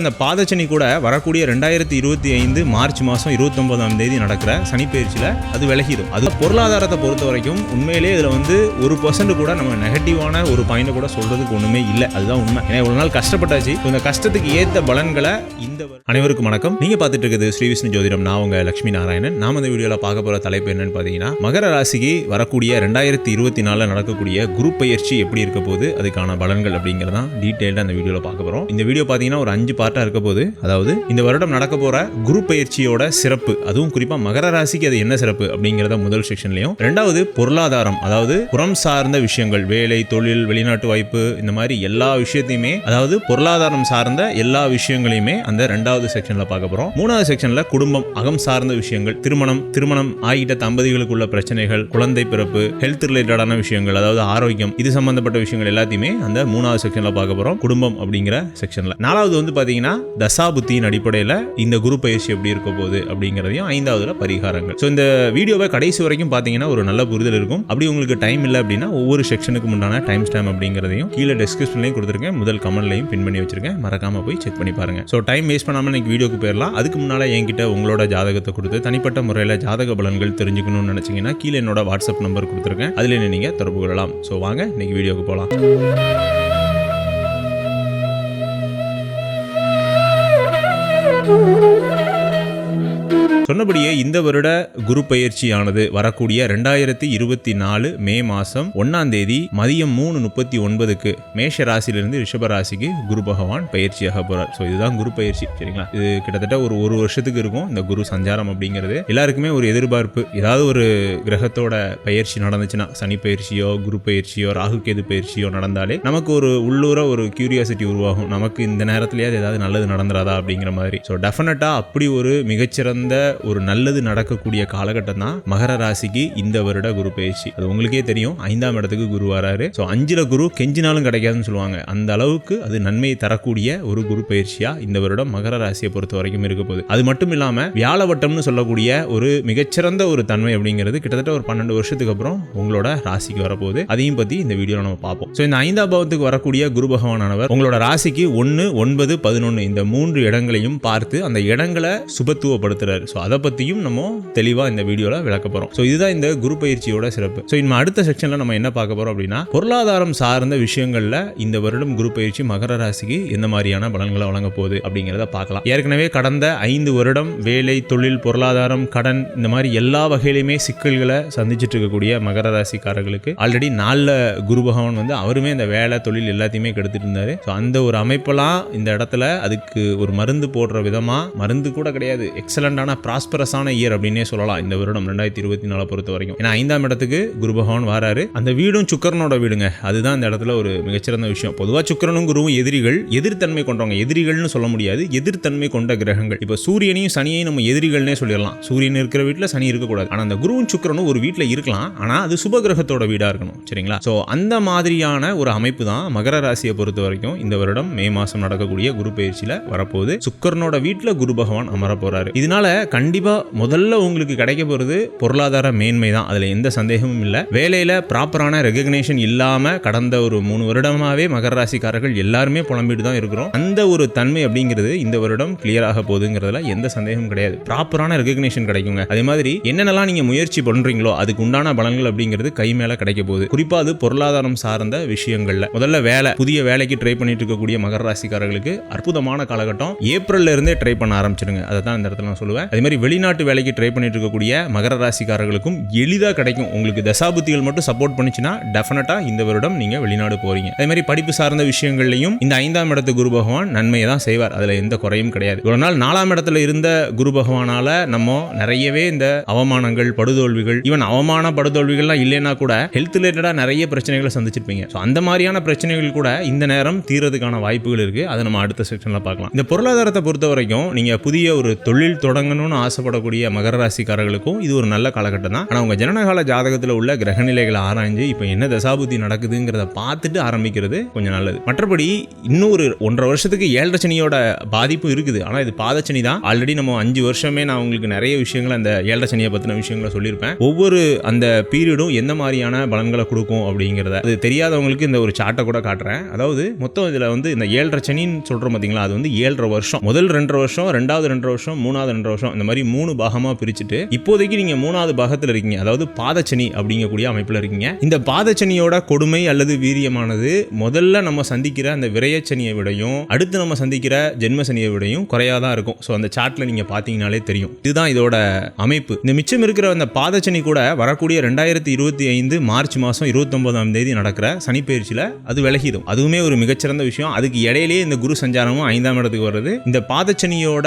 அந்த பாதச்சனி கூட வரக்கூடிய ரெண்டாயிரத்தி இருபத்தி ஐந்து மார்ச் மாதம் இருபத்தொன்பதாம் தேதி நடக்கிற சனிப்பயிற்சியில் அது விலகிடும். அது பொருளாதாரத்தை பொறுத்த வரைக்கும் உண்மையிலே இதில் வந்து ஒரு பர்சன்ட் கூட நம்ம நெகட்டிவான ஒரு பாயிண்ட் கூட சொல்றதுக்கு ஒன்றுமே இல்லை. அதுதான் உண்மை. ஏன்னா இவ்வளோ நாள் கஷ்டப்பட்டாச்சு. இந்த கஷ்டத்துக்கு ஏற்ற பலன்களை இந்த அனைவருக்கும் வணக்கம். நீங்க பார்த்துட்டு இருக்குது ஸ்ரீ விஷ்ணு ஜோதிடம். நான் உங்க லட்சுமி நாராயணன். நாம இந்த வீடியோவில் பார்க்க போற தலைப்பு என்னன்னு பார்த்தீங்கன்னா மகர ராசிக்கு வரக்கூடிய ரெண்டாயிரத்தி இருபத்தி நாலில் நடக்கக்கூடிய குரு பயிற்சி எப்படி இருக்க போகுது அதுக்கான பலன்கள் அப்படிங்கிறதான் டீட்டெயில்டாக அந்த வீடியோவில் பார்க்க போகிறோம் இந்த வீடியோ பார்த்தீங்கன்னா ஒரு அஞ்சு பார்ட்டாக இருக்க போது அதாவது இந்த வருடம் நடக்க போகிற குரு பயிற்சியோட சிறப்பு அதுவும் குறிப்பாக மகர ராசிக்கு அது என்ன சிறப்பு அப்படிங்கிறத முதல் செக்ஷன்லையும் ரெண்டாவது பொருளாதாரம் அதாவது புறம் சார்ந்த விஷயங்கள் வேலை தொழில் வெளிநாட்டு வாய்ப்பு இந்த மாதிரி எல்லா விஷயத்தையுமே அதாவது பொருளாதாரம் சார்ந்த எல்லா விஷயங்களையுமே அந்த ரெண்டாவது செக்ஷனில் பார்க்க போகிறோம் மூணாவது செக்ஷனில் குடும்பம் அகம் சார்ந்த விஷயங்கள் திருமணம் திருமணம் ஆகிட்ட தம்பதிகளுக்குள்ள பிரச்சனைகள் குழந்தை பிறப்பு ஹெல்த் ரிலேட்டடான விஷயங்கள் அதாவது ஆரோக்கியம் இது சம்பந்தப்பட்ட விஷயங்கள் எல்லாத்தையுமே அந்த மூணாவது செக்ஷனில் பார்க்க போகிறோம் குடும்பம் அப்படிங்கிற செக்ஷனில் நாலாவது வந்து பார்த்தீங்கன்னா தசாபுத்தியின் அடிப்படையில் இந்த குரு பயிற்சி எப்படி இருக்க போகுது அப்படிங்கிறதையும் ஐந்தாவதுல பரிகாரங்கள். ஸோ இந்த வீடியோவை கடைசி வரைக்கும் பார்த்தீங்கன்னா ஒரு நல்ல புரிதல் இருக்கும். அப்படி உங்களுக்கு டைம் இல்லை அப்படின்னா ஒவ்வொரு செக்ஷனுக்கு முன்னான டைம் ஸ்டாம் அப்படிங்கிறதையும் கீழே டெஸ்கிரிப்ஷன்லையும் கொடுத்துருக்கேன். முதல் கமெண்ட்லையும் பின் பண்ணி வச்சிருக்கேன். மறக்காம போய் செக் பண்ணி பாருங்க. ஸோ டைம் வேஸ்ட் பண்ணாமல் இன்னைக்கு வீடியோக்கு போயிடலாம். அதுக்கு முன்னால் என்கிட்ட உங்களோட ஜாதகத்தை கொடுத்து தனிப்பட்ட முறையில் ஜாதக பலன்கள் தெரிஞ்சுக்கணும்னு நினச்சிங்கன்னா கீழே என்னோட வாட்ஸ்அப் நம்பர் கொடுத்துருக்கேன். அதில் நீங்கள் தொடர்பு கொள்ளலாம். ஸோ வாங்க இன்னைக்கு வீடியோக்கு போகலாம் Thank you. சொன்னபடியே இந்த வருட குரு பயிற்சியானது வரக்கூடிய ரெண்டாயிரத்தி இருபத்தி நாலு மே மாசம் ஒன்னாம் தேதி மதியம் மூணு முப்பத்தி ஒன்பதுக்கு மேஷ ராசியிலிருந்து ரிஷப ராசிக்கு குரு பகவான் பயிற்சியாக போறார். ஸோ இதுதான் குரு பயிற்சி சரிங்களா? இது கிட்டத்தட்ட ஒரு ஒரு வருஷத்துக்கு இருக்கும் இந்த குரு சஞ்சாரம் அப்படிங்கிறது. எல்லாருக்குமே ஒரு எதிர்பார்ப்பு. ஏதாவது ஒரு கிரகத்தோட பயிற்சி நடந்துச்சுன்னா சனி பயிற்சியோ குரு பயிற்சியோ ராகு கேது பயிற்சியோ நடந்தாலே நமக்கு ஒரு உள்ளூர ஒரு கியூரியாசிட்டி உருவாகும். நமக்கு இந்த நேரத்துலயாவது ஏதாவது நல்லது நடந்துராதா அப்படிங்கிற மாதிரி. ஸோ டெஃபினட்டாக அப்படி ஒரு மிகச்சிறந்த ஒரு நல்லது நடக்கக்கூடிய காலகட்டம் தான் மகர ராசிக்கு இந்த வருட குரு பயிற்சி. அது உங்களுக்கே தெரியும். ஐந்தாம் இடத்துக்கு குரு வராரு. ஸோ அஞ்சில் குரு கெஞ்சினாலும் கிடைக்காதுன்னு சொல்லுவாங்க. அந்த அளவுக்கு அது நன்மையை தரக்கூடிய ஒரு குரு பயிற்சியா இந்த வருடம் மகர ராசியை பொறுத்த வரைக்கும் இருக்க போகுது. அது மட்டும் இல்லாமல் வியாழவட்டம்னு சொல்லக்கூடிய ஒரு மிகச்சிறந்த ஒரு தன்மை அப்படிங்கிறது கிட்டத்தட்ட ஒரு பன்னெண்டு வருஷத்துக்கு அப்புறம் உங்களோட ராசிக்கு வரப்போகுது. அதையும் பத்தி இந்த வீடியோவில் நம்ம பார்ப்போம். ஸோ இந்த ஐந்தாம் பாவத்துக்கு வரக்கூடிய குரு பகவானவர் உங்களோட ராசிக்கு ஒன்று ஒன்பது பதினொன்று இந்த மூன்று இடங்களையும் பார்த்து அந்த இடங்களை சுபத்துவப்படுத்துறாரு. ஸோ அதை பற்றியும் நம்ம தெளிவாக இந்த வீடியோவில் விளக்க போகிறோம் ஸோ இதுதான் இந்த குரு பயிற்சியோட சிறப்பு. ஸோ நம்ம அடுத்த செக்ஷனில் நம்ம என்ன பார்க்க போகிறோம் அப்படின்னா பொருளாதாரம் சார்ந்த விஷயங்களில் இந்த வருடம் குரு பயிற்சி மகர ராசிக்கு எந்த மாதிரியான பலன்களை வழங்க போகுது அப்படிங்கிறத பார்க்கலாம். ஏற்கனவே கடந்த ஐந்து வருடம் வேலை தொழில் பொருளாதாரம் கடன் இந்த மாதிரி எல்லா வகையிலுமே சிக்கல்களை சந்திச்சுட்டு இருக்கக்கூடிய மகர ராசிக்காரர்களுக்கு ஆல்ரெடி நாளில் குரு பகவான் வந்து அவருமே இந்த வேலை தொழில் எல்லாத்தையுமே கெடுத்துட்டு இருந்தாரு. ஸோ அந்த ஒரு அமைப்பெல்லாம் இந்த இடத்துல அதுக்கு ஒரு மருந்து போடுற விதமாக மருந்து கூட கிடையாது. எக்ஸலண்டான ப்ராஸ்பரஸான இயர் அப்படின்னே சொல்லலாம். இந்த வருடம் ரெண்டாயிரத்தி இருபத்தி நாலு பொறுத்த வரைக்கும். ஏன்னா ஐந்தாம் இடத்துக்கு குரு பகவான் வராரு. அந்த வீடும் சுக்கரனோட வீடுங்க. அதுதான் இந்த இடத்துல ஒரு மிகச்சிறந்த விஷயம். பொதுவாக சுக்கரனும் குருவும் எதிரிகள் எதிர்த்தன்மை கொண்டவங்க. எதிரிகள்னு சொல்ல முடியாது. எதிர்த்தன்மை கொண்ட கிரகங்கள். இப்போ சூரியனையும் சனியையும் நம்ம எதிரிகள்னே சொல்லிடலாம். சூரியன் இருக்கிற வீட்டில் சனி இருக்கக்கூடாது. ஆனால் அந்த குருவும் சுக்கரனும் ஒரு வீட்டில் இருக்கலாம். ஆனால் அது சுப கிரகத்தோட வீடாக இருக்கணும். சரிங்களா? ஸோ அந்த மாதிரியான ஒரு அமைப்பு தான் மகர ராசியை பொறுத்த வரைக்கும் இந்த வருடம் மே மாதம் நடக்கக்கூடிய குரு பயிற்சியில் வரப்போகுது. சுக்கரனோட வீட்டில் குரு பகவான் அமர போகிறாரு இதனால கண்டிப்பாக முதல்ல உங்களுக்கு கிடைக்க போகிறது பொருளாதார மேன்மை தான். அதில் எந்த சந்தேகமும் இல்லை. வேலையில் ப்ராப்பரான ரெகக்னேஷன் இல்லாமல் கடந்த ஒரு மூணு வருடமாவே மகர ராசிக்காரர்கள் எல்லாருமே புலம்பிட்டு தான் இருக்கிறோம். அந்த ஒரு தன்மை அப்படிங்கிறது இந்த வருடம் கிளியர் ஆக போகுதுங்கிறதுல எந்த சந்தேகமும் கிடையாது. ப்ராப்பரான ரெகக்னேஷன் கிடைக்குங்க. அதே மாதிரி என்னென்னலாம் நீங்கள் முயற்சி பண்ணுறீங்களோ அதுக்கு உண்டான பலன்கள் அப்படிங்கிறது கை மேலே கிடைக்க போகுது. குறிப்பாக அது பொருளாதாரம் சார்ந்த விஷயங்கள்ல. முதல்ல வேலை புதிய வேலைக்கு ட்ரை பண்ணிட்டு இருக்கக்கூடிய மகர ராசிக்காரர்களுக்கு அற்புதமான காலகட்டம். ஏப்ரல்ல இருந்தே ட்ரை பண்ண ஆரம்பிச்சிருங்க. அதை தான் இந்த இடத்துல நான் சொல்லுவேன். அதே மாதிரி வெளிநாட்டு வேலைக்கு ட்ரை பண்ணிட்டு இருக்கக்கூடிய மகர ராசிக்காரர்களுக்கும் எளிதாக கிடைக்கும். உங்களுக்கு தசாபுத்திகள் மட்டும் சப்போர்ட் பண்ணுச்சுன்னா டெஃபினட்டா இந்த வருடம் நீங்க வெளிநாடு போறீங்க. அதே மாதிரி படிப்பு சார்ந்த விஷயங்கள்லையும் இந்த ஐந்தாம் இடத்து குரு பகவான் நன்மையை தான் செய்வார். அதுல எந்த குறையும் கிடையாது. ஒரு நாள் நாலாம் இடத்துல இருந்த குரு பகவானால நம்ம நிறையவே இந்த அவமானங்கள் படுதோல்விகள் ஈவன் அவமான படுதோல்விகள்லாம் இல்லைன்னா கூட ஹெல்த் ரிலேட்டடா நிறைய பிரச்சனைகளை சந்திச்சிருப்பீங்க. ஸோ அந்த மாதிரியான பிரச்சனைகள் கூட இந்த நேரம் தீரதுக்கான வாய்ப்புகள் இருக்கு. அதை நம்ம அடுத்த செக்ஷன்ல பார்க்கலாம். இந்த பொருளாதாரத்தை பொறுத்த வரைக்கும் நீங்க புதிய ஒரு தொழில் தொடங்கணும்னு பண்ணணும்னு ஆசைப்படக்கூடிய மகர ராசிக்காரர்களுக்கும் இது ஒரு நல்ல காலகட்டம் தான். ஆனால் உங்கள் ஜனனகால ஜாதகத்தில் உள்ள கிரகநிலைகளை ஆராய்ஞ்சு இப்போ என்ன தசாபுத்தி நடக்குதுங்கிறத பார்த்துட்டு ஆரம்பிக்கிறது கொஞ்சம் நல்லது. மற்றபடி இன்னொரு ஒன்றரை வருஷத்துக்கு ஏழரை சனியோட பாதிப்பு இருக்குது. ஆனால் இது பாதச்சனி தான். ஆல்ரெடி நம்ம அஞ்சு வருஷமே நான் உங்களுக்கு நிறைய விஷயங்கள் அந்த ஏழரை சனியை பற்றின விஷயங்களை சொல்லியிருப்பேன். ஒவ்வொரு அந்த பீரியடும் எந்த மாதிரியான பலன்களை கொடுக்கும் அப்படிங்கிறத அது தெரியாதவங்களுக்கு இந்த ஒரு சார்ட்டை கூட காட்டுறேன். அதாவது மொத்தம் இதில் வந்து இந்த ஏழரை சனின்னு சொல்கிறோம் பார்த்தீங்களா அது வந்து ஏழரை வருஷம். முதல் ரெண்டரை வருஷம் ரெண்டாவது ரெண்டரை வருஷம் மூணாவது ரெண்டரை வருஷம் இந்த மாதிரி மூணு பாகமாக பிரிச்சுட்டு இப்போதைக்கு நீங்கள் மூணாவது பாகத்தில் இருக்கீங்க. அதாவது பாதச்சனி அப்படிங்கக்கூடிய அமைப்பில் இருக்கீங்க. இந்த பாதச்சனியோட கொடுமை அல்லது வீரியமானது முதல்ல நம்ம சந்திக்கிற அந்த விரயச்சனியை விடையும் அடுத்து நம்ம சந்திக்கிற ஜென்மசனியை விடையும் குறையாக தான் இருக்கும். ஸோ அந்த சார்ட்டில் நீங்கள் பார்த்தீங்கனாலே தெரியும். இதுதான் இதோட அமைப்பு. இந்த மிச்சம் இருக்கிற அந்த பாதச்சனி கூட வரக்கூடிய ரெண்டாயிரத்தி இருபத்தி ஐந்து மார்ச் மாதம் இருபத்தொன்பதாம் தேதி நடக்கிற சனிப்பயிற்சியில் அது விலகிடும். அதுவுமே ஒரு மிகச்சிறந்த விஷயம். அதுக்கு இடையிலேயே இந்த குரு சஞ்சாரமும் ஐந்தாம் இடத்துக்கு வருது இந்த பாதச்சனியோட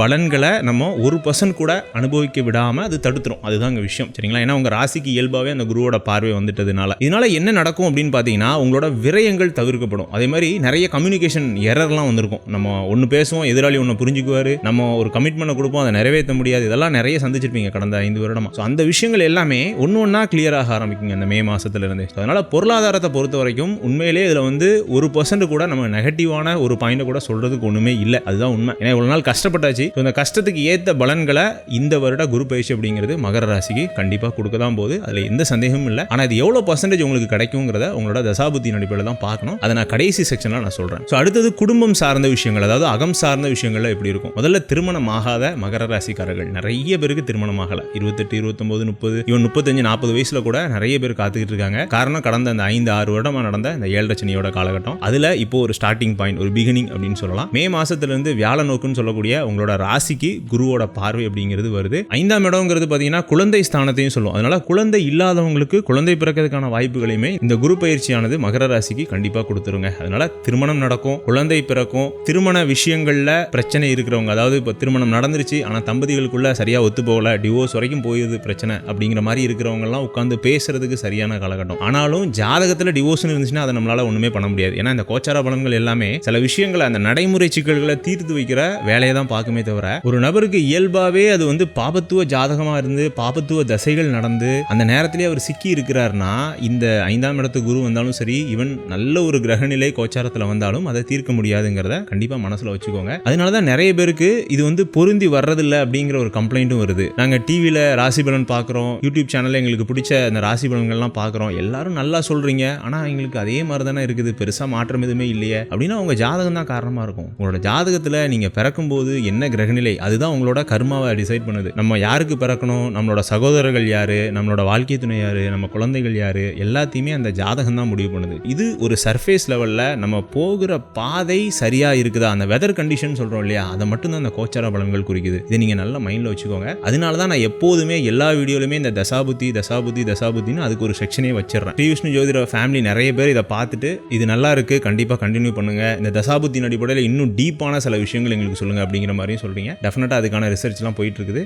பலன்களை நம்ம ஒரு பர்சன்ட் கூட அனுபவிக்க விடாமல் அது தடுத்துரும். அதுதான் அங்கே விஷயம். சரிங்களா? ஏன்னா உங்கள் ராசிக்கு இயல்பாகவே அந்த குருவோட பார்வை வந்துட்டதுனால. இதனால என்ன நடக்கும் அப்படின்னு பார்த்தீங்கன்னா உங்களோட விரயங்கள் தவிர்க்கப்படும். அதே மாதிரி நிறைய கம்யூனிகேஷன் எரர்லாம் வந்திருக்கும். நம்ம ஒன்று பேசுவோம் எதிராளி ஒன்று புரிஞ்சுக்குவார். நம்ம ஒரு கமிட்மெண்ட் கொடுப்போம் அதை நிறைவேற்ற முடியாது. இதெல்லாம் நிறைய சந்திச்சிருப்பீங்க கடந்த ஐந்து வருடமா. ஸோ அந்த விஷயங்கள் எல்லாமே ஒன்று ஒன்றா கிளியராக ஆரம்பிக்குங்க இந்த மே மாசத்துல ஸோ அதனால் பொருளாதாரத்தை பொறுத்த வரைக்கும் உண்மையிலே இதில் வந்து ஒரு பர்சன்ட் கூட நம்ம நெகட்டிவான ஒரு பாயிண்ட் கூட சொல்றதுக்கு ஒன்றுமே இல்லை. அதுதான் உண்மை. ஏன்னா இவ்வளோ நாள் கஷ்டப்பட்டாச்சு. இந்த கஷ்டத்துக்கு ஏற்ற பலன்களை இந்த வருட குரு பயிற்சி அப்படிங்கிறது மகர ராசிக்கு கண்டிப்பாக கொடுக்க தான் போகுது. அதில் எந்த சந்தேகமும் இல்லை. ஆனால் இது எவ்வளோ பர்சன்டேஜ் உங்களுக்கு கிடைக்குங்கிறத உங்களோட தசாபுத்தி அடிப்படையில் தான் பார்க்கணும். அதை நான் கடைசி செக்ஷனில் நான் சொல்கிறேன் ஸோ அடுத்தது குடும்பம் சார்ந்த விஷயங்கள் அதாவது அகம் சார்ந்த விஷயங்கள்ல எப்படி இருக்கும்? முதல்ல திருமணம் ஆகாத மகர ராசிக்காரர்கள். நிறைய பேருக்கு திருமணம் ஆகலை. இருபத்தெட்டு இருபத்தொம்போது முப்பது இவன் முப்பத்தஞ்சு நாற்பது வயசில் கூட நிறைய பேர் காத்துக்கிட்டு இருக்காங்க. காரணம் கடந்த அந்த ஐந்து ஆறு வருடமாக நடந்த இந்த ஏழரை சனியோட காலகட்டம். அதில் இப்போ ஒரு ஸ்டார்டிங் பாயிண்ட் ஒரு பிகினிங் அப்படின்னு சொல்லலாம். மே மாதத்துலேருந்து வியாழ நோக்குன்னு சொல்லக்கூடிய உங்களோட ராசிக்கு குருவோட பார்வை அப்படிங்கிறது வருது. ஐந்தாம் இடம்ங்கிறது பார்த்தீங்கன்னா குழந்தை ஸ்தானத்தையும் சொல்லுவோம் அதனால குழந்தை இல்லாதவங்களுக்கு குழந்தை பிறக்கிறதுக்கான வாய்ப்புகளையுமே இந்த குரு பயிற்சியானது மகர ராசிக்கு கண்டிப்பாக கொடுத்துருங்க. அதனால திருமணம் நடக்கும் குழந்தை பிறக்கும் திருமண விஷயங்களில் பிரச்சனை இருக்கிறவங்க அதாவது இப்போ திருமணம் நடந்துருச்சு ஆனால் தம்பதிகளுக்குள்ள சரியாக ஒத்து போகல டிவோர்ஸ் வரைக்கும் போயுது பிரச்சனை அப்படிங்கிற மாதிரி இருக்கிறவங்கலாம் உட்காந்து பேசுறதுக்கு சரியான காலகட்டம். ஆனாலும் ஜாதகத்தில் டிவோர்ஸ்னு இருந்துச்சுன்னா அதை நம்மளால ஒன்றுமே பண்ண முடியாது. ஏன்னா இந்த கோச்சார பலன்கள் எல்லாமே சில விஷயங்களை அந்த நடைமுறை சிக்கல்களை தீர்த்து வைக்கிற வேலையை தான் பார்க்குமே தவிர ஒரு நபருக்கு இயல்பு இயல்பாகவே அது வந்து பாபத்துவ ஜாதகமாக இருந்து பாபத்துவ தசைகள் நடந்து அந்த நேரத்திலே அவர் சிக்கி இருக்கிறாருன்னா இந்த ஐந்தாம் இடத்து குரு வந்தாலும் சரி இவன் நல்ல ஒரு கிரகநிலை கோச்சாரத்தில் வந்தாலும் அதை தீர்க்க முடியாதுங்கிறத கண்டிப்பாக மனசில் வச்சுக்கோங்க. அதனால தான் நிறைய பேருக்கு இது வந்து பொருந்தி வர்றதில்ல அப்படிங்கிற ஒரு கம்ப்ளைண்ட்டும் வருது. நாங்கள் டிவியில் ராசி பலன் பார்க்குறோம் யூடியூப் சேனலில் எங்களுக்கு பிடிச்ச அந்த ராசி பலன்கள்லாம் பார்க்குறோம் எல்லாரும் நல்லா சொல்கிறீங்க ஆனால் எங்களுக்கு அதே மாதிரி தானே இருக்குது பெருசாக மாற்றம் எதுவுமே இல்லையே அப்படின்னா உங்கள் ஜாதகம் தான் காரணமாக இருக்கும். உங்களோட ஜாதகத்தில் நீங்கள் பிறக்கும்போது என்ன கிரகநிலை அதுதான் உங்களோட கர்மாவை டிசைட் பண்ணுது. நம்ம யாருக்கு பிறக்கணும்? நம்மளோட சகோதரர்கள் யாரு? நம்மளோட வாழ்க்கை துணை யாரு? நம்ம குழந்தைகள் யாரு? எல்லாத்தையுமே அந்த ஜாதகம் தான் முடிவு பண்ணுது. இது ஒரு சர்ஃபேஸ் லெவலில் நம்ம போகிற பாதை சரியா இருக்குதா? அந்த வெதர் கண்டிஷன் சொல்றோம் இல்லையா? அதை மட்டும் தான் அந்த கோச்சார பலன்கள் குறிக்குது. இதை நீங்க நல்லா மைண்ட்ல வச்சுக்கோங்க. அதனால தான் நான் எப்போதுமே எல்லா வீடியோலுமே இந்த தசாபுத்தி தசாபுத்தி தசாபுத்தின்னு அதுக்கு ஒரு செக்ஷனே வச்சிடறேன். ஸ்ரீ விஷ்ணு ஜோதிட ஃபேமிலி நிறைய பேர் இதை பார்த்துட்டு இது நல்லா இருக்கு கண்டிப்பா கண்டினியூ பண்ணுங்க. இந்த தசாபுத்தின் அடிப்படையில் இன்னும் டீப்பான சில விஷயங்கள் எங்களுக்கு சொல்லுங்க அப்படிங்கிற மாதிரியும் சொல்றீங்க. டெஃபினட்டா அதுக்கான ரிசர்ச்லாம் போயிட்டு இருக்குது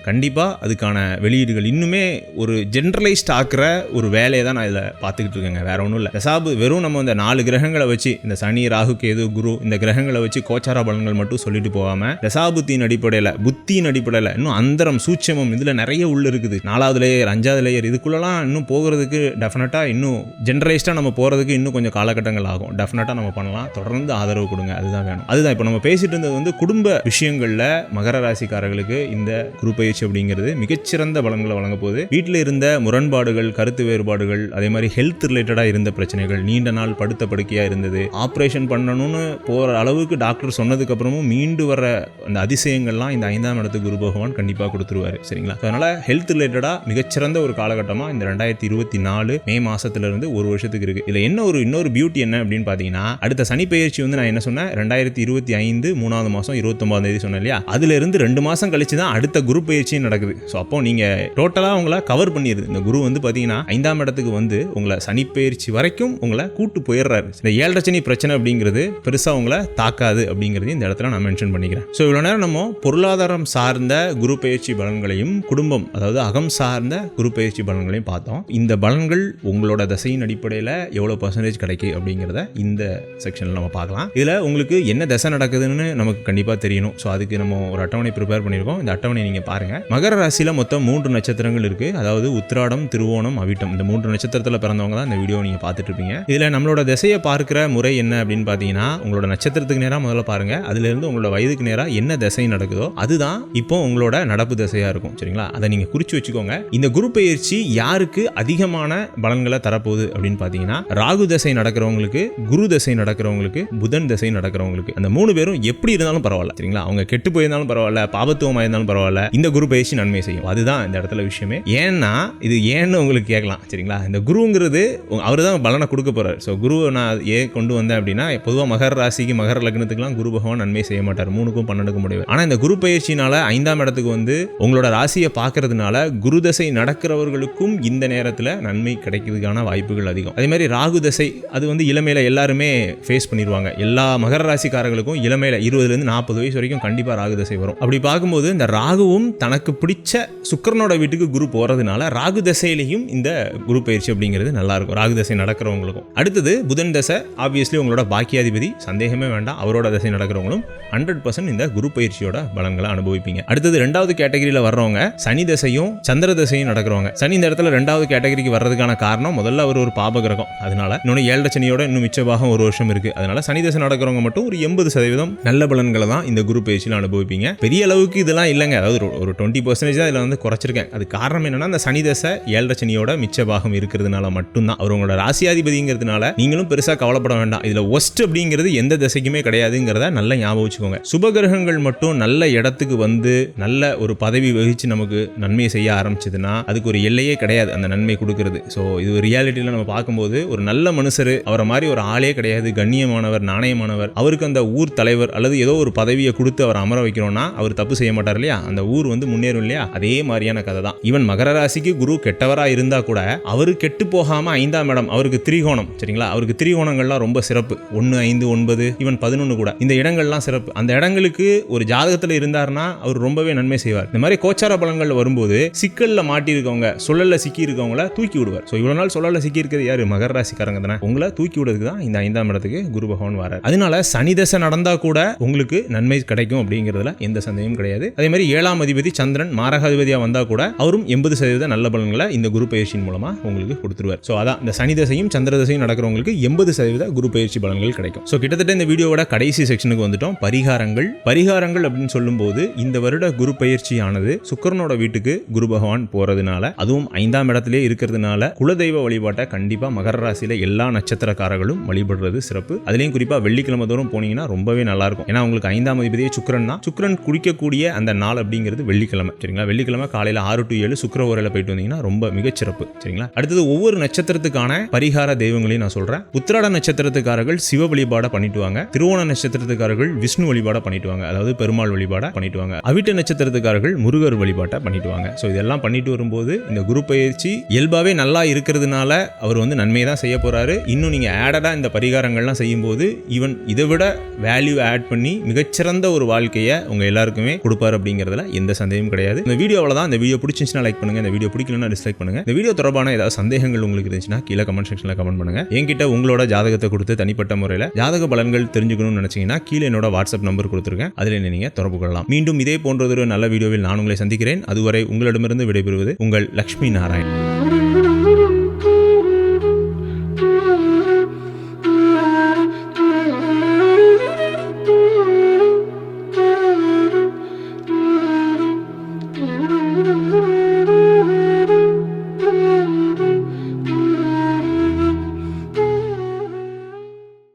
அதுக்கான வெளியீடுகள் இன்னுமே ஒரு ஜென்ரலைஸ்ட் ஆக்குற ஒரு வேலையை தான் நான் இதில் பார்த்துக்கிட்டு இருக்கேங்க வேற ஒன்றும் இல்லை. தசாபு வெறும் நம்ம இந்த நாலு கிரகங்களை வச்சு இந்த சனி ராகு கேது குரு இந்த கிரகங்களை வச்சு கோச்சார பலன்கள் மட்டும் சொல்லிட்டு போகாமல் தசாபுத்தியின் அடிப்படையில் புத்தியின் அடிப்படையில் இன்னும் அந்தரம் சூட்சமம் இதில் நிறைய உள்ள இருக்குது. நாலாவது லேயர் அஞ்சாவது லேயர் இதுக்குள்ளலாம் இன்னும் போகிறதுக்கு டெஃபினட்டாக இன்னும் ஜென்ரலைஸ்டாக நம்ம போகிறதுக்கு இன்னும் கொஞ்சம் காலகட்டங்கள் ஆகும். டெஃபினட்டாக நம்ம பண்ணலாம். தொடர்ந்து ஆதரவு கொடுங்க. அதுதான் வேணும். அதுதான். இப்போ நம்ம பேசிட்டு இருந்தது வந்து குடும்ப விஷயங்களில் மகர ராசிக்காரர்களுக்கு இந்த குரு பயிற்சி அப்படிங்கிறது மிகச்சிறந்த பலன்களை வழங்க போகுது. வீட்டில் இருந்த முரண்பாடுகள் கருத்து வேறுபாடுகள் அதே மாதிரி ஹெல்த் ரிலேட்டடாக இருந்த பிரச்சனைகள் நீண்ட நாள் படுத்த படுக்கையாக இருந்தது ஆப்ரேஷன் பண்ணணும்னு போகிற அளவுக்கு டாக்டர் சொன்னதுக்கு அப்புறமும் மீண்டு வர அந்த அதிசயங்கள்லாம் இந்த ஐந்தாம் இடத்து குரு பகவான் கண்டிப்பாக கொடுத்துருவாரு. சரிங்களா? அதனால ஹெல்த் ரிலேட்டடாக மிகச்சிறந்த ஒரு காலகட்டமாக இந்த ரெண்டாயிரத்தி இருபத்தி நாலு மே மாசத்துல இருந்து ஒரு வருஷத்துக்கு இருக்குது இதுல என்ன ஒரு இன்னொரு பியூட்டி என்ன அப்படின்னு பார்த்தீங்கன்னா அடுத்த சனி பயிற்சி வந்து நான் என்ன சொன்னேன்? ரெண்டாயிரத்தி இருபத்தி ஐந்து மூணாவது மாதம் இருபத்தொம்பதாம் தேதி சொன்னேன் இல்லையா? அதுல இருந்து ரெண்டு மாசம் கழிச்சு தான் அடுத்த குரு பயிற்சியும் நடக்குது. ஸோ அப்போ நீங்கள் டோட்டலாக உங்களை கவர் பண்ணிடுது. இந்த குரு வந்து பார்த்தீங்கன்னா ஐந்தாம் இடத்துக்கு வந்து உங்களை சனி பயிற்சி வரைக்கும் உங்களை கூட்டு போயிடுறாரு. இந்த ஏழரை சனி பிரச்சனை அப்படிங்கிறது பெருசாக உங்களை தாக்காது அப்படிங்கிறது இந்த இடத்துல நான் மென்ஷன் பண்ணிக்கிறேன். ஸோ இவ்வளோ நேரம் நம்ம பொருளாதாரம் சார்ந்த குரு பயிற்சி பலன்களையும் குடும்பம் அதாவது அகம் சார்ந்த குரு பயிற்சி பலன்களையும் பார்த்தோம். இந்த பலன்கள் உங்களோட தசையின் அடிப்படையில் எவ்வளோ பர்சன்டேஜ் கிடைக்கு அப்படிங்கிறத இந்த செக்ஷனில் நம்ம பார்க்கலாம். இதில் உங்களுக்கு என்ன தசை நடக்குதுன்னு நமக்கு கண்டிப்பாக தெரியணும். ஸோ அதுக்கு நம்ம ஒரு அட்டவணை ப்ரிப்பேர் பண்ணியிருக்கோம். இந்த அட்டவணை நீங்க பாருங்க. மகர ராசியில மொத்தம் மூன்று நட்சத்திரங்கள் இருக்கு. அதாவது உத்திராடம் திருவோணம் அவிட்டம். இந்த மூன்று நட்சத்திரத்துல பிறந்தவங்க தான் இந்த வீடியோ நீங்க பார்த்துட்டு இருப்பீங்க இதுல நம்மளோட திசையை பார்க்கிற முறை என்ன அப்படின்னு பாத்தீங்கன்னா உங்களோட நட்சத்திரத்துக்கு நேரா முதல்ல பாருங்க. அதுல இருந்து உங்களோட வயதுக்கு நேரா என்ன திசை நடக்குதோ அதுதான் இப்போ உங்களோட நடப்பு திசையா இருக்கும். சரிங்களா? அதை நீங்க குறிச்சு வச்சுக்கோங்க. இந்த குரு பயிற்சி யாருக்கு அதிகமான பலன்களை தரப்போகுது அப்படின்னு பாத்தீங்கன்னா ராகு தசை நடக்கிறவங்களுக்கு குரு தசை நடக்கிறவங்களுக்கு புதன் தசை நடக்கிறவங்களுக்கு. அந்த மூணு பேரும் எப்படி இருந்தாலும் பரவாயில்ல. சரிங்களா? அவங்க கெட்டு போயிருந்தாலும் பரவாயில்ல பாபத்துவமாக இருந்தாலும் இருந்தாலும் பரவாயில்ல. இந்த குரு பயிற்சி நன்மை செய்யும். அதுதான் இந்த இடத்துல விஷயமே. ஏன்னா இது ஏன்னு உங்களுக்கு கேட்கலாம் சரிங்களா? இந்த குருங்கிறது அவர் தான் பலனை கொடுக்க போறாரு. ஸோ குருவை நான் ஏன் கொண்டு வந்தேன் அப்படின்னா பொதுவாக மகர ராசிக்கு மகர லக்னத்துக்குலாம் குரு பகவான் நன்மை செய்ய மாட்டார். மூணுக்கும் பன்னெண்டுக்கும் முடிவு. ஆனால் இந்த குரு பயிற்சினால ஐந்தாம் இடத்துக்கு வந்து உங்களோட ராசியை பார்க்கறதுனால குரு தசை நடக்கிறவர்களுக்கும் இந்த நேரத்தில் நன்மை கிடைக்கிறதுக்கான வாய்ப்புகள் அதிகம். அதே மாதிரி ராகு தசை அது வந்து இளமையில எல்லாருமே ஃபேஸ் பண்ணிடுவாங்க எல்லா மகர ராசிக்காரர்களுக்கும் இளமையில இருபதுலேருந்து நாற்பது வயசு வரைக்கும் கண்டிப்பாக ராகு தசை வரும். அப்படி பார்க்கும்போது இந்த ராகுவும் தனக்கு பிடிச்ச சுக்கரனோட வீட்டுக்கு குரு போகிறதுனால ராகு தசையிலையும் இந்த குரு பயிற்சி அப்படிங்கிறது நல்லாயிருக்கும் ராகு தசை நடக்கிறவங்களுக்கும். அடுத்தது புதன் தசை ஆப்வியஸ்லி உங்களோட பாக்கியாதிபதி சந்தேகமே வேண்டாம். அவரோட தசை நடக்கிறவங்களும் ஹண்ட்ரட் பர்சன்ட் இந்த குரு பயிற்சியோட பலன்களை அனுபவிப்பீங்க. அடுத்தது ரெண்டாவது கேட்டகரியில் வர்றவங்க சனி தசையும் சந்திர தசையும் நடக்கிறவங்க. சனி இந்த இடத்துல ரெண்டாவது கேட்டகரிக்கு வர்றதுக்கான காரணம் முதல்ல அவர் ஒரு பாபகிரகம். அதனால இன்னொன்று ஏழரை சனியோட இன்னும் மிச்சபாகம் ஒரு வருஷம் இருக்கு. அதனால சனி தசை நடக்கிறவங்க மட்டும் ஒரு எண்பது சதவீதம் நல்ல பலன்களை தான் இந்த குரு பயிற்சியில் அனுபவிப்பீங்க. பெரிய அளவுக்கு இதெல்லாம் இல்லைங்க. அதாவது ஒரு- டுவெண்ட்டி பர்சன்டேஜ் தான் இதில் வந்து குறைச்சிருக்கேன். அது காரணம் என்னன்னா அந்த சனி தசை ஏழரை சனியோட மிச்ச பாகம் இருக்கிறதுனால மட்டும்தான். அவர் உங்களோட ராசியாதிபதிங்கிறதுனால நீங்களும் பெருசாக கவலைப்பட வேண்டாம். இதில் ஒஸ்ட் அப்படிங்கிறது எந்த திசைக்குமே கிடையாதுங்கிறத நல்லா ஞாபகம் வச்சுக்கோங்க. சுபகிரகங்கள் மட்டும் நல்ல இடத்துக்கு வந்து நல்ல ஒரு பதவி வகிச்சு நமக்கு நன்மை செய்ய ஆரம்பிச்சதுன்னா அதுக்கு ஒரு எல்லையே கிடையாது அந்த நன்மை கொடுக்கறது. ஸோ இது ஒரு ரியாலிட்டியில் நம்ம பார்க்கும்போது ஒரு நல்ல மனுஷர் அவரை மாதிரி ஒரு ஆளே கிடையாது. கண்ணியமானவர் நாணயமானவர். அவருக்கு அந்த ஊர் தலைவர் அல்லது ஏதோ ஒரு பதவியை கொடுத்து அவர் அமர வைக்கிறோம்னா அவர் தப்பு செய்ய மாட்டார் இல்லையா? அந்த ஊர் வந்து முன்னேறும் இல்லையா? அதே மாதிரியான கதை தான் ஈவன் மகர ராசிக்கு குரு கெட்டவரா இருந்தா கூட அவரு கெட்டு போகாமல் ஐந்தாம் இடம் அவருக்கு திரிகோணம் சரிங்களா? அவருக்கு திரிகோணங்கள்லாம் ரொம்ப சிறப்பு. ஒன்று ஐந்து ஒன்பது ஈவன் பதினொன்று கூட. இந்த இடங்கள்லாம் சிறப்பு. அந்த இடங்களுக்கு ஒரு ஜாதகத்தில் இருந்தார்னா அவர் ரொம்பவே நன்மை செய்வார். இந்த மாதிரி கோச்சார பலன்கள் வரும்போது சிக்கலில் மாட்டியிருக்கவங்க சுழலில் சிக்கி இருக்கவங்கள தூக்கி விடுவார். ஸோ இவ்வளவு நாள் சுழலில் சிக்கி இருக்கிறது யாரு? மகர ராசிக்காரங்க தானே. உங்களை தூக்கி விடுறதுக்கு தான் இந்த ஐந்தாம் இடத்துக்கு குரு பகவான் வரார். அதனால சனி தசை நடந்தா கூட உங்களுக்கு நன்மை கிடைக்கும் அப்படிங்கிறதுல எந்த சந்தேகமும் கிடையாது. அதே மாதிரி ஏழாம் அதிபதி சந்திரன் மாரகாதிபதியாக வந்தால் கூட அவரும் எண்பது சதவீத நல்ல பலன்களை இந்த குரு பயிற்சியின் மூலமாக உங்களுக்கு கொடுத்துருவார். ஸோ அதான் இந்த சனி தசையும் சந்திர தசையும் நடக்கிறவங்களுக்கு எண்பது சதவீத குரு பயிற்சி பலன்கள் கிடைக்கும். ஸோ கிட்டத்தட்ட இந்த வீடியோவோட கடைசி செக்ஷனுக்கு வந்துட்டோம். பரிகாரங்கள். பரிகாரங்கள் அப்படின்னு சொல்லும்போது இந்த வருட குரு பயிற்சியானது சுக்கரனோட வீட்டுக்கு குரு பகவான் போகிறதுனால அதுவும் ஐந்தாம் இடத்திலே இருக்கிறதுனால குலதெய்வ வழிபாட்டை கண்டிப்பாக மகர ராசியில் எல்லா நட்சத்திரக்காரர்களும் வழிபடுறது சிறப்பு. அதுலேயும் குறிப்பா வெள்ளிக்கிழமை தோறும் போனீங்கன்னா ரொம்பவே நல்லாயிருக்கும் ஏன்னா உங்களுக்கு ஐந்தாம் அதிபதியே சுக்கரன் தான். சுக்கரன் குடிக்கக்கூடிய அந்த நாள் அப்படிங்கிறது வெள்ளிக்கிழமை சரிங்களா? வெள்ளிக்கிழமை காலையில் ஆறு டு ஏழு சுக்கிர போயிட்டு வந்தீங்கன்னா ரொம்ப மிகச்சிறப்பு சரிங்களா? அடுத்தது ஒவ்வொரு நட்சத்திரத்துக்கான பரிகார தெய்வங்களையும் நான் சொல்கிறேன் உத்திராட நட்சத்திரத்துக்காரர்கள் சிவ வழிபாட பண்ணிட்டுவாங்க திருவோண நட்சத்திரத்துக்காரர்கள் விஷ்ணு வழிபாட பண்ணிட்டு வாங்க. அதாவது பெருமாள் வழிபாட பண்ணிட்டு வாங்க. அவிட்ட நட்சத்திரத்துக்காரர்கள் முருகர் வழிபாட்டை பண்ணிட்டு வாங்க. ஸோ இதெல்லாம் பண்ணிட்டு வரும்போது இந்த குரு பயிற்சி இயல்பாகவே நல்லா இருக்கிறதுனால அவர் வந்து நன்மையை தான் செய்ய போகிறாரு இன்னும் நீங்கள் ஆடடாக இந்த பரிகாரங்கள்லாம் செய்யும்போது ஈவன் இதை விட வேல்யூ ஆட் பண்ணி மிகச்சிறந்த ஒரு வாழ்க்கையை உங்கள் எல்லாருக்குமே கொடுப்பாரு அப்படிங்கிறதுல எந்த சந்தேகமும் கிடையாது. இந்த வீடியோவில் தான் இந்த வீடியோ பிடிச்சிருந்துச்சுன்னா லைக் பண்ணுங்க. இந்த வீடியோ பிடிக்கலன்னா டிஸ்லைக் பண்ணுங்க. இந்த வீடியோ தொடர்பான ஏதாவது சந்தேகங்கள் உங்களுக்கு இருந்துச்சுன்னா கீழே கமெண்ட் செக்ஷனில் கமெண்ட் பண்ணுங்க. என்கிட்ட உங்களோட ஜாதகத்தை கொடுத்து தனிப்பட்ட முறையில் ஜாதக பலன்கள் தெரிஞ்சுக்கணும்னு நினைச்சீங்கன்னா கீழே என்னோட வாட்ஸ்அப் நம்பர் கொடுத்துருக்கேன். அதில் நீங்கள் நீங்க தொடர்பு கொள்ளலாம். மீண்டும் இதே போன்றதொரு நல்ல வீடியோவில் நான் உங்களை சந்திக்கிறேன். அதுவரை உங்களிடமிருந்து விடைபெறுவது உங்கள் லக்ஷ்மி நாராயண்